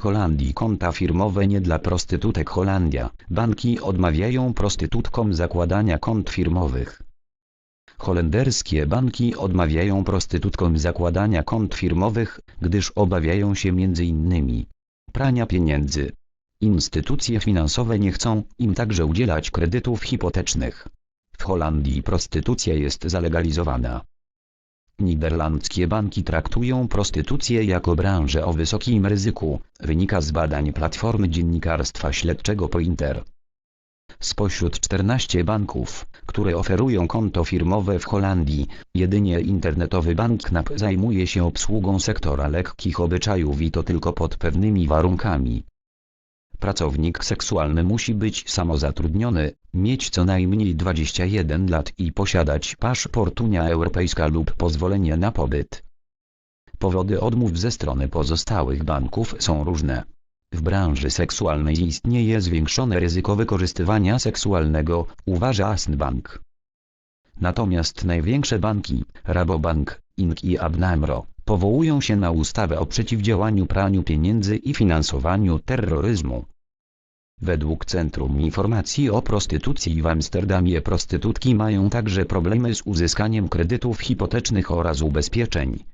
Holandii konta firmowe nie dla prostytutek Holandia. Banki odmawiają prostytutkom zakładania kont firmowych. Holenderskie banki odmawiają prostytutkom zakładania kont firmowych, gdyż obawiają się m.in. prania pieniędzy. Instytucje finansowe nie chcą im także udzielać kredytów hipotecznych. W Holandii prostytucja jest zalegalizowana. Niderlandzkie banki traktują prostytucję jako branżę o wysokim ryzyku, wynika z badań Platformy Dziennikarstwa Śledczego Pointer. Spośród 14 banków, które oferują konto firmowe w Holandii, jedynie internetowy bank KNAP zajmuje się obsługą sektora lekkich obyczajów i to tylko pod pewnymi warunkami. Pracownik seksualny musi być samozatrudniony, mieć co najmniej 21 lat i posiadać paszport Unia Europejska lub pozwolenie na pobyt. Powody odmów ze strony pozostałych banków są różne. W branży seksualnej istnieje zwiększone ryzyko wykorzystywania seksualnego, uważa Asnbank. Natomiast największe banki, Rabobank, Ink i Abnamro, powołują się na ustawę o przeciwdziałaniu praniu pieniędzy i finansowaniu terroryzmu. Według Centrum Informacji o Prostytucji w Amsterdamie prostytutki mają także problemy z uzyskaniem kredytów hipotecznych oraz ubezpieczeń.